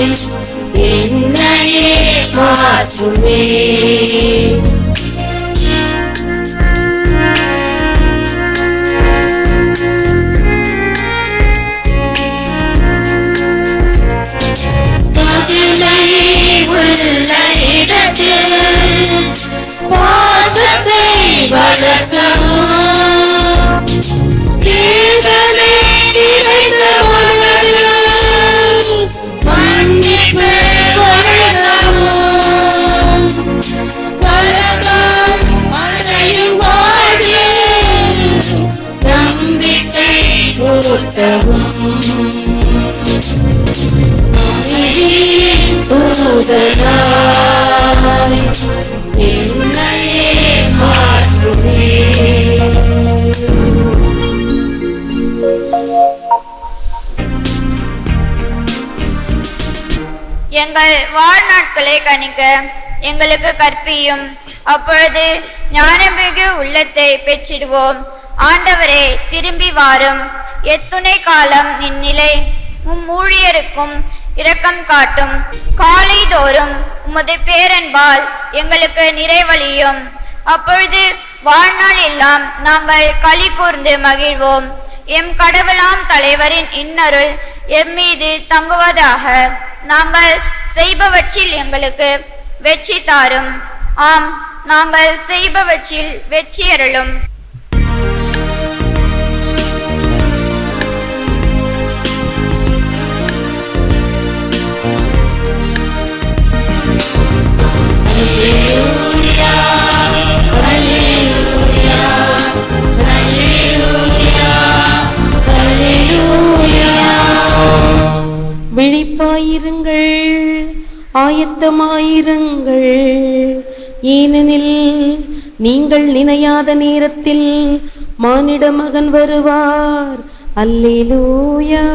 தூதனாய் என்னையே மாற்றுமே எங்கள் வாழ்நாட்களை கணிக்க எங்களுக்கு கற்பியும். அப்பொழுது ஞானமிகு உள்ளத்தை பெற்றிடுவோம். ஆண்டவரே திரும்பி வாரும். எத்துணை காலம் இந்நிலை உம் ஊழியருக்கும் இரக்கம் காட்டும். காலைதோறும் உமது பேரன்பால் எங்களுக்கு நிறைவழியும். அப்பொழுது வாழ்நாள் எல்லாம் நாங்கள் களி கூர்ந்து மகிழ்வோம். எம் கடவுளாம் தலைவரின் இன்னருள் எம்மீது தங்குவதாக. நாங்கள் செய்பவற்றில் எங்களுக்கு வெற்றி தாரும். ஆம் நாங்கள் செய்பவற்றில் வெற்றியருளும். விழிப்பாயிருங்கள் ஆயத்தமாயிருங்கள். ஏனெனில் நீங்கள் நினையாத நேரத்தில் மானிட மகன் வருவார். அல்லேலூயா.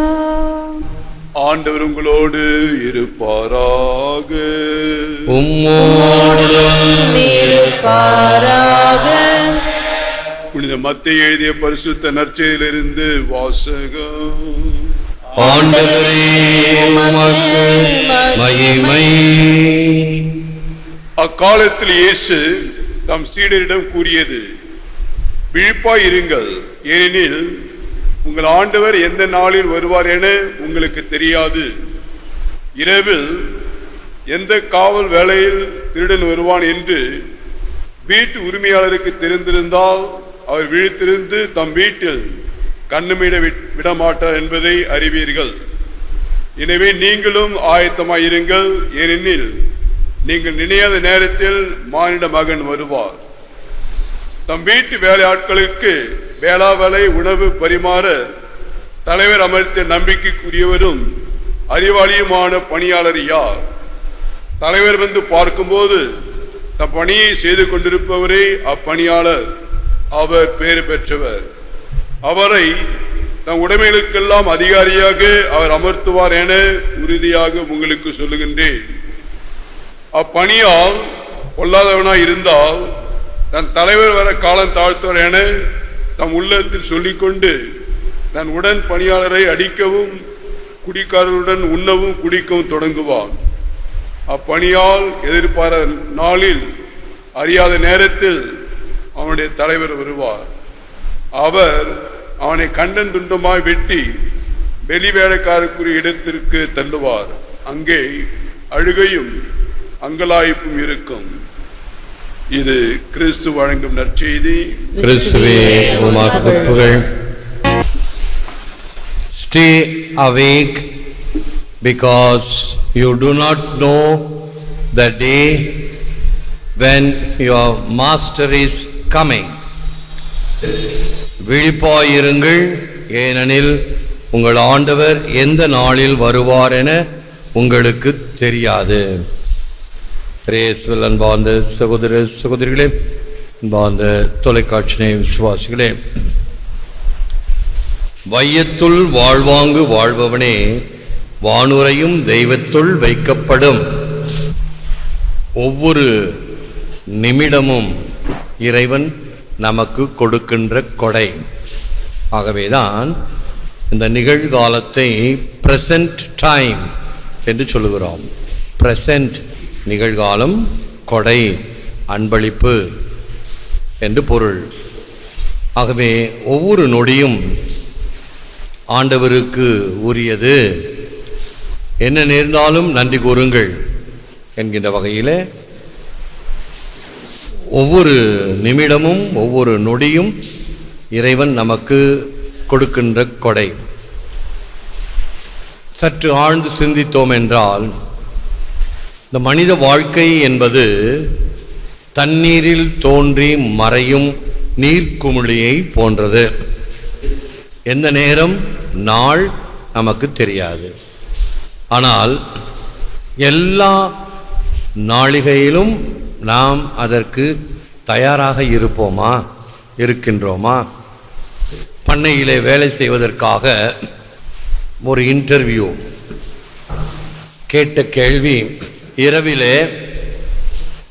ஆண்டவர் உங்களோடு இருப்பாராக. புனித மத்திய எழுதிய பரிசுத்த நற்செயலிருந்து வாசகம். ஆண்டவரே உமக்கு மகிமை. அக்காலத்தில் இயேசு தம் சீடரிடம் கூறியது விழிப்பாய் இருங்கள் ஏனெனில் உங்கள் ஆண்டவர் எந்த நாளில் வருவார் என உங்களுக்கு தெரியாது. இரவில் எந்த காவல் வேலையில் திருடன் வருவான் என்று வீட்டு உரிமையாளருக்கு தெரிந்திருந்தால் அவர் விழித்திருந்து தம் வீட்டில் கண்ணுமிட விட்- விடமாட்டார் என்பதை அறிவீர்கள். எனவே நீங்களும் ஆயத்தமாயிருங்கள். ஏனெனில் நீங்கள் நினையாத நேரத்தில் மானிட மகன் வருவார். தம் வீட்டு வேலையாட்களுக்கு வேளா வேலை உணவு பரிமாற தலைவர் அமர்த்த நம்பிக்கைக்குரியவரும் அறிவாளியுமான பணியாளர் யார்? தலைவர் வந்து பார்க்கும்போது தம் பணியை செய்து கொண்டிருப்பவரே அப்பணியாளர். அவர் பெயர் பெற்றவர். அவரை தம் உடைமைகளுக்கெல்லாம் அதிகாரியாக அவர் அமர்த்துவார் என உறுதியாக உங்களுக்கு சொல்லுகின்றேன். அப்பணியால் கொல்லாதவனாய் இருந்தால் தன் தலைவர் வர காலம் தாழ்த்துவார் என தம் உள்ளத்தில் சொல்லிக்கொண்டு தன் உடன் பணியாளரை அடிக்கவும் குடிக்காரருடன் உண்ணவும் குடிக்கவும் தொடங்குவான். அப்பணியால் எதிர்பார நாளில் அறியாத நேரத்தில் அவனுடைய தலைவர் வருவார். அவர் அவனை கண்டன் துண்டமாய் வெட்டி வெளி வேலைக்காரருக்குரிய இடத்திற்கு தள்ளுவார். அங்கே அழுகையும் அங்கலாய்ப்பும் இருக்கும். இது கிறிஸ்து வழங்கும் நற்செய்தி. கிறிஸ்துவே புகழ் Stay awake because you do not know the day when your master is coming. விழிப்பாயிருங்கள். ஏனெனில் உங்கள் ஆண்டவர் எந்த நாளில் வருவார் என உங்களுக்கு தெரியாது. பிரேஸ்வல் அன்பார்ந்த சகோதர சகோதரிகளே அன்பார்ந்த தொலைக்காட்சி விசுவாசிகளே வையத்துள் வாழ்வாங்கு வாழ்பவனே வானுரையும் தெய்வத்துள் வைக்கப்படும். ஒவ்வொரு நிமிடமும் இறைவன் நமக்கு கொடுக்கின்ற கொடை. ஆகவேதான் இந்த நிகழ்காலத்தை பிரசன்ட் டைம் என்று சொல்லுகிறோம். பிரசன்ட் நிகழ்காலம் கொடை அன்பளிப்பு என்று பொருள். ஆகவே ஒவ்வொரு நொடியும் ஆண்டவருக்கு உரியது. என்ன நேர்ந்தாலும் நன்றி கூறுங்கள் என்கின்ற வகையிலே ஒவ்வொரு நிமிடமும் ஒவ்வொரு நொடியும் இறைவன் நமக்கு கொடுக்கின்ற கொடை. சற்று ஆழ்ந்து சிந்தித்தோம் என்றால் இந்த மனித வாழ்க்கை என்பது தண்ணீரில் தோன்றி மறையும் நீர்க்குமிழியை போன்றது. எந்த நேரம்? நாள் நமக்கு தெரியாது. ஆனால் எல்லா நாளிகையிலும் நாம் அதற்கு தயாராக இருப்போமா? இருக்கின்றோமா? பண்ணையிலே வேலை செய்வதற்காக ஒரு இன்டர்வியூ கேட்ட கேள்வி இரவிலே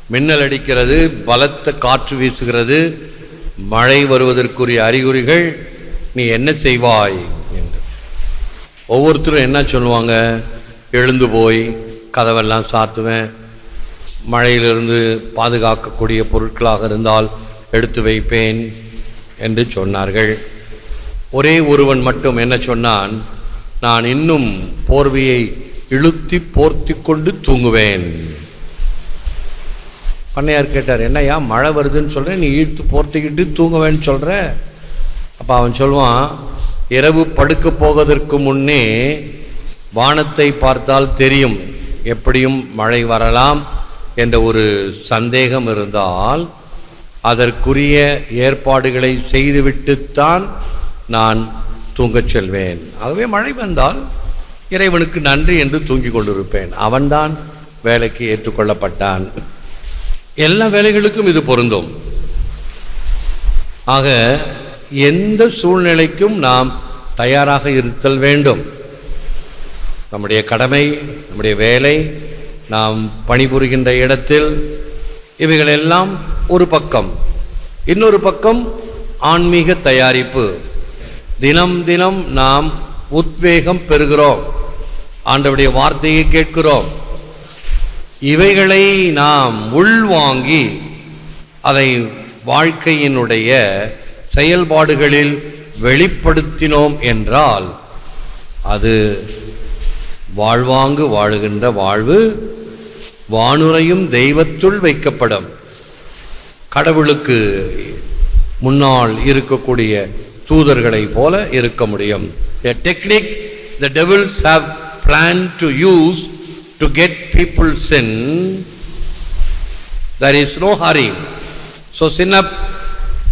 மின்னல் அடிக்கிறது பலத்த காற்று வீசுகிறது மழை வருவதற்குரிய அறிகுறிகள் நீ என்ன செய்வாய்? என்று. ஒவ்வொருத்தரும் என்ன சொல்லுவாங்க? எழுந்து போய் கதவெல்லாம் சாத்துவேன் மழையிலிருந்து பாதுகாக்கக்கூடிய பொருட்களாக இருந்தால் எடுத்து வைப்பேன் என்று சொன்னார்கள். ஒரே ஒருவன் மட்டும் என்ன சொன்னான்? நான் இன்னும் போர்வையை இழுத்தி போர்த்தி கொண்டு தூங்குவேன். பண்ணையார் கேட்டார் என்னையா மழை வருதுன்னு சொல்கிறேன் நீ இழுத்து போர்த்திக்கிட்டு தூங்குவேன்னு சொல்கிற அப்போ அவன் சொல்லுவான் இரவு படுக்க போவதற்கு முன்னே வானத்தை பார்த்தால் தெரியும் எப்படியும் மழை வரலாம் என்ற ஒரு சந்தேகம் இருந்தால் அதற்குரிய ஏற்பாடுகளை செய்துவிட்டுத்தான் நான் தூங்கச் செல்வேன். ஆகவே மழை வந்தால் இறைவனுக்கு நன்றி என்று தூங்கிக் கொண்டிருப்பேன். அவன்தான் வேலைக்கு ஏற்றுக்கொள்ளப்பட்டான். எல்லா வேலைகளுக்கும் இது பொருந்தும். ஆக எந்த சூழ்நிலைக்கும் நாம் தயாராக இருத்தல் வேண்டும். நம்முடைய கடமை நம்முடைய வேலை நாம் பணிபுரிகின்ற இடத்தில் இவைகளெல்லாம் ஒரு பக்கம். இன்னொரு பக்கம் ஆன்மீக தயாரிப்பு. தினம் தினம் நாம் உத்வேகம் பெறுகிறோம். ஆண்டவுடைய வார்த்தையை கேட்கிறோம். இவைகளை நாம் உள்வாங்கி அதை வாழ்க்கையினுடைய செயல்பாடுகளில் வெளிப்படுத்தினோம் என்றால் அது வாழ்வாங்கு வாழுகின்ற வாழ்வு வானுரையும் தெய்வத்துள் வைக்கப்படும் கடவுளுக்கு முன்னால் இருக்கக்கூடிய தூதர்களைப் போல இருக்க முடியும் a technique the devils have planned to use to get people sin there is no hurry so sin up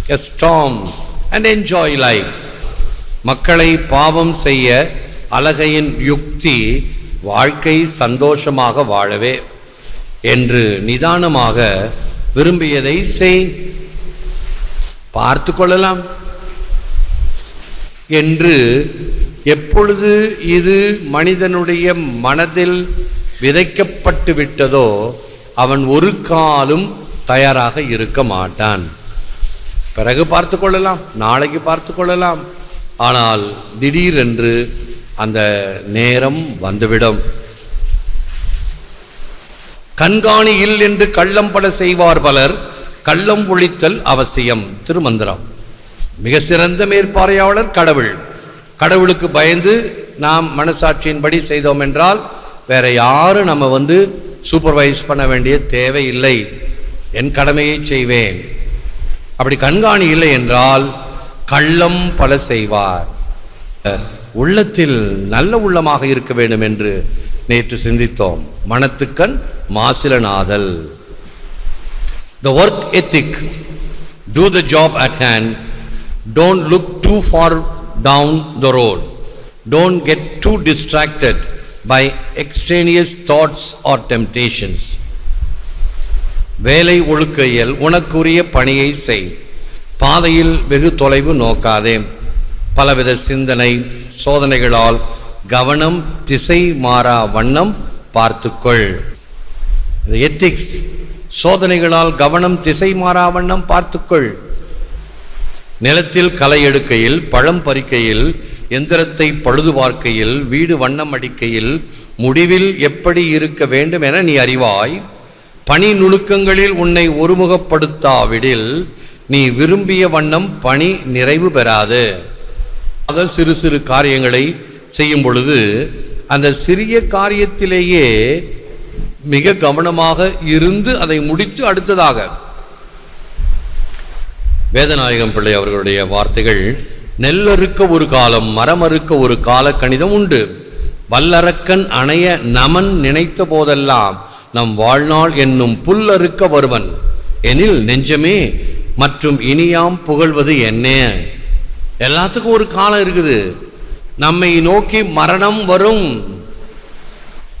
a storm and enjoy life மக்களை பாவம் செய்ய அழகையின் யுக்தி வாழ்க்கை சந்தோஷமாக வாழவே என்று நிதானமாக விரும்பியதை செய். பார்த்து கொள்ளலாம். என்று எப்பொழுது இது மனிதனுடைய மனதில் விதைக்கப்பட்டு விட்டதோ அவன் ஒரு காலும் தயாராக இருக்க மாட்டான். பிறகு பார்த்து கொள்ளலாம் நாளைக்கு பார்த்து கொள்ளலாம். ஆனால் திடீரென்று அந்த நேரம் வந்துவிடும். கண்காணி இல் என்று கள்ளம் பல செய்வார் பலர் கள்ளம் ஒழித்தல் அவசியம். திருமந்திரம். மிக சிறந்த மேற்பார்வையாளர் கடவுள். கடவுளுக்கு பயந்து நாம் மனசாட்சியின்படி செய்தோம் என்றால் வேற யாரும் நம்ம வந்து சூப்பர்வைஸ் பண்ண வேண்டிய தேவையில்லை. என் கடமையை செய்வேன். அப்படி கண்காணி இல்லை என்றால் கள்ளம் பல செய்வார். உள்ளத்தில் நல்ல உள்ளமாக இருக்க வேண்டும் என்று நேற்று சிந்தித்தோம். மனத்துக்கண் மாசிலனாதல் the work ethic to the job at hand don't look too far down the road don't get too distracted by extraneous thoughts or temptations வேலை ஒழுக்கையில் உனக்குரிய பணியை செய் பாதையில் வெகு தொலைவு நோக்காதே பலவித சிந்தனை சோதனைகளால் கவனம் திசை மாறா வண்ணம் பார்த்துக்கொள் எத்திக்ஸ் சோதனைகளால் கவனம் திசை மாறா வண்ணம் பார்த்துக்கொள். நிலத்தில் களை எடுக்கையில் பழம் பறிக்கையில் எந்திரத்தை பழுது பார்க்கையில் வீடு வண்ணம் அடிக்கையில் முடிவில் எப்படி இருக்க வேண்டும் என நீ அறிவாய். பணி நுணுக்கங்களில் உன்னை ஒருமுகப்படுத்தாவிடில் நீ விரும்பிய வண்ணம் பணி நிறைவு பெறாது. அத சிறு சிறு காரியங்களை செய்யும் பொழுது அந்த சிறிய காரியத்திலேயே மிக கவனமாக இருந்து அதை முடித்து அடுத்ததாக. வேதநாயகம் பிள்ளை அவர்களுடைய வார்த்தைகள் நெல்லறுக்க ஒரு காலம் மரமறுக்க ஒரு கால கணிதம் உண்டு. வல்லரக்கன் அணைய நமன் நினைத்த போதெல்லாம் நம் வாழ்நாள் என்னும் புல்லறுக்க வருவன். எனில் நெஞ்சமே மற்றும் இனியாம் புகழ்வது என்ன? எல்லாத்துக்கும் ஒரு காலம் இருக்குது. நம்மை நோக்கி மரணம் வரும்.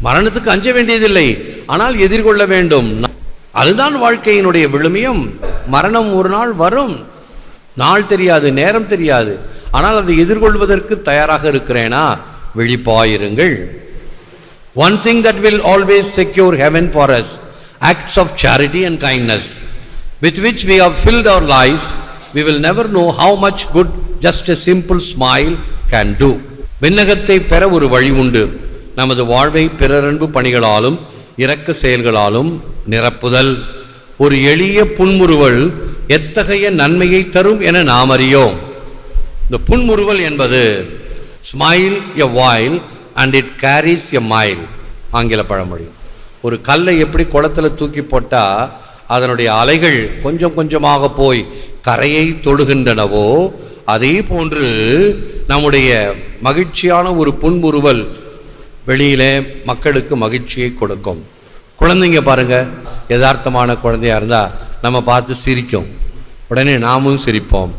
மரணத்துக்கு அஞ்ச வேண்டியதில்லை. ஆனால் எதிர்கொள்ள வேண்டும். அதுதான் வாழ்க்கையினுடைய விழுமியம். மரணம் ஒரு நாள் வரும். நாள் தெரியாது நேரம் தெரியாது. ஆனால் அதை எதிர்கொள்வதற்கு தயாராக இருக்கிறேனா? விழிப்பாயிருங்கள். One thing that will always secure heaven for us acts of charity and kindness with which we have filled our life we will never know how much good just a simple smile can do விண்ணகத்தை பெற ஒரு வழி உண்டு. நமது வாழ்வை பிறரன்பு பணிகளாலும் இரக்க செயல்களாலும் நிரப்புதல். ஒரு எளிய புன்முறுவல் எத்தகைய நன்மையை தரும் என நாம் அறியோம். இந்த புன்முறுவல் என்பது smile a while and it carries a mile ஆங்கில பழமொழி. ஒரு கல்லை எப்படி குளத்துல தூக்கி போட்டால் அதனுடைய அலைகள் கொஞ்சம் கொஞ்சமாக போய் கரையை தொடுகின்றனவோ அதே போன்று நம்முடைய மகிழ்ச்சியான ஒரு புன்முறுவல் வெளியிலே மக்களுக்கு மகிழ்ச்சியை கொடுக்கும். குழந்தைங்க பாருங்க யதார்த்தமான குழந்தையாக இருந்தால் நம்ம பார்த்து சிரிக்கும். உடனே நாமும் சிரிப்போம்.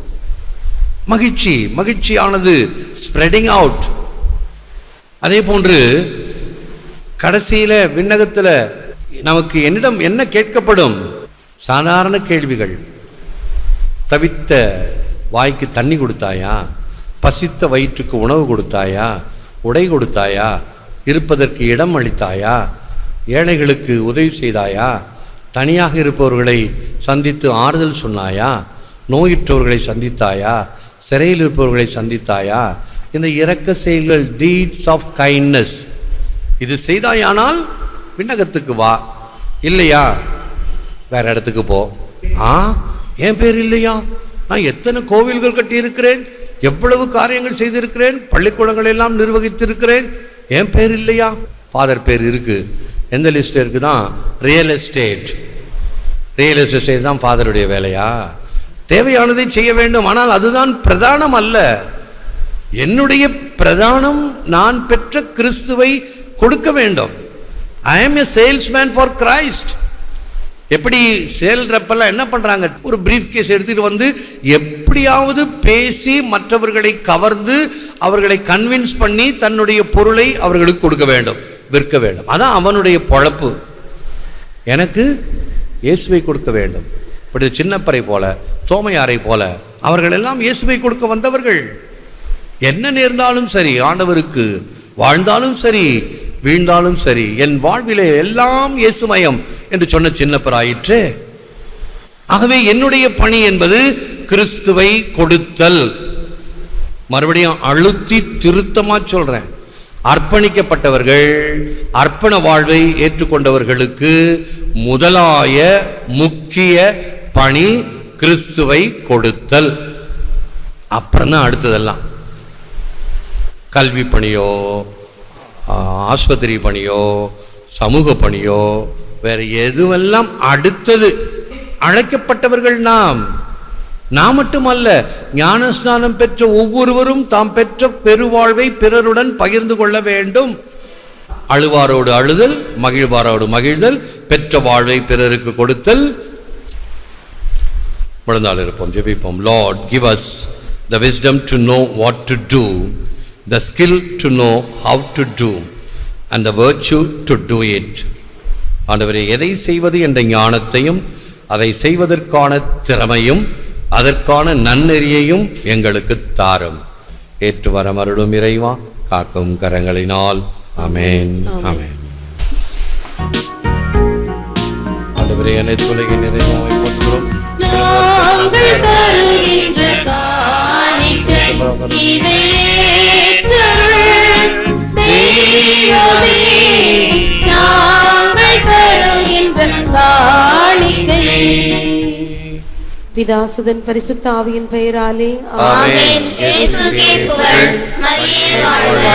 மகிழ்ச்சி மகிழ்ச்சியானது ஸ்ப்ரெடிங் அவுட் அதே போன்று கடைசியில் விண்ணகத்தில் நமக்கு என்னிடம் என்ன கேட்கப்படும்? சாதாரண கேள்விகள். தவித்த வாய்க்கு தண்ணி கொடுத்தாயா? பசித்த வயிற்றுக்கு உணவு கொடுத்தாயா? உடை கொடுத்தாயா? இருப்பதற்கு இடம் அளித்தாயா? ஏழைகளுக்கு உதவி செய்தாயா? தனியாக இருப்பவர்களை சந்தித்து ஆறுதல் சொன்னாயா? நோயுற்றவர்களை சந்தித்தாயா? சிறையில் இருப்பவர்களை சந்தித்தாயா? இந்த இரக்க செயல்கள் டீட்ஸ் ஆஃப் கைண்ட்னஸ் இது செய்தாயானால் விண்ணகத்துக்கு வா. இல்லையா? வேற இடத்துக்கு போ. ஆ? என் பேர் இல்லையா? நான் எத்தனை கோவில்கள் கட்டியிருக்கிறேன்? எவ்வளவு காரியங்கள் செய்திருக்கிறேன்? பள்ளிக்கூடங்கள் எல்லாம் நிர்வகித்திருக்கிறேன்? என் பேர் இல்லையா? ஃபாதர் பேர் இருக்குது எந்த லிஸ்ட் இருக்குதான்? ரியல் எஸ்டேட் ரியல் எஸ்டேட் தான் ஃபாதருடைய வேலையா? தேவையானதை செய்ய வேண்டும். ஆனால் அதுதான் பிரதானம் அல்ல. என்னுடைய பிரதானம் நான் பெற்ற கிறிஸ்துவை கொடுக்க வேண்டும். ஐ ஆம் எ சேல்ஸ்மேன் ஃபார் கிரைஸ்ட் எப்படி செயல்றப்பெல்லாம் என்ன பண்ணுறாங்க ஒரு பிரீஃப் கேஸ் எடுத்துகிட்டு வந்து எப்படியாவது பேசி மற்றவர்களை கவர்ந்து அவர்களை கன்வின்ஸ் பண்ணி தன்னுடைய பொருளை அவர்களுக்கு கொடுக்க வேண்டும் விற்க வேண்டும். அதான் அவனுடைய பொழப்பு. எனக்கு இயேசுவை கொடுக்க வேண்டும். இப்படி சின்னப்பறை போல தோமையாரை போல அவர்கள் எல்லாம் இயேசுவை கொடுக்க வந்தவர்கள். என்ன நேர்ந்தாலும் சரி ஆண்டவருக்கு வாழ்ந்தாலும் சரி வீழ்ந்தாலும் சரி என் வாழ்விலே எல்லாம் இயேசுமயம். என்று சொன்ன சின்னப்பராயிற்று. ஆகவே என்னுடைய பணி என்பது கிறிஸ்துவை கொடுத்தல். மறுபடியும் அழுத்தி திருத்தமாக சொல்கிறேன் அர்ப்பணிக்கப்பட்டவர்கள் அர்ப்பண வாழ்வை ஏற்றுக்கொண்டவர்களுக்கு முதலாய முக்கிய பணி கிறிஸ்துவை கொடுத்தல். அப்புறம்தான் அடுத்ததெல்லாம். கல்வி பணியோ ஆஸ்பத்திரி பணியோ சமூக பணியோ வேற எதுவெல்லாம் அடுத்தது? அழைக்கப்பட்டவர்கள் நாம். நாம் மட்டுமல்ல ஞானஸ்நானம் பெற்ற ஒவ்வொருவரும் தாம் பெற்ற பெருவாழ்வை பிறருடன் பகிர்ந்து கொள்ள வேண்டும். அழுவாரோடு அழுதல் மகிழ்வாரோடு மகிழ்தல் பெற்ற வாழ்வை பிறருக்கு கொடுத்தல். முழந்தால் இருப்போம் ஜெபிப்போம். Lord give us the wisdom to know what to do the skill to know how to do and the virtue to do it ஆண்டவரே எதை செய்வது என்ற ஞானத்தையும் அதை செய்வதற்கான திறமையும் அதற்கான நன்னெறியையும் எங்களுக்கு தாரும். ஏற்று வர மருளும் இறைவா காக்கும் கரங்களினால். அமேன் அமேன் ஆண்டவரே அனைத்து உலகின் நிறைவாக போற்றுகிறோம். பிதாசுதன் பரிசுத்த ஆவியின் பெயராலே ஆமென் இயேசுவே புகழ் மரியே வாழ்க.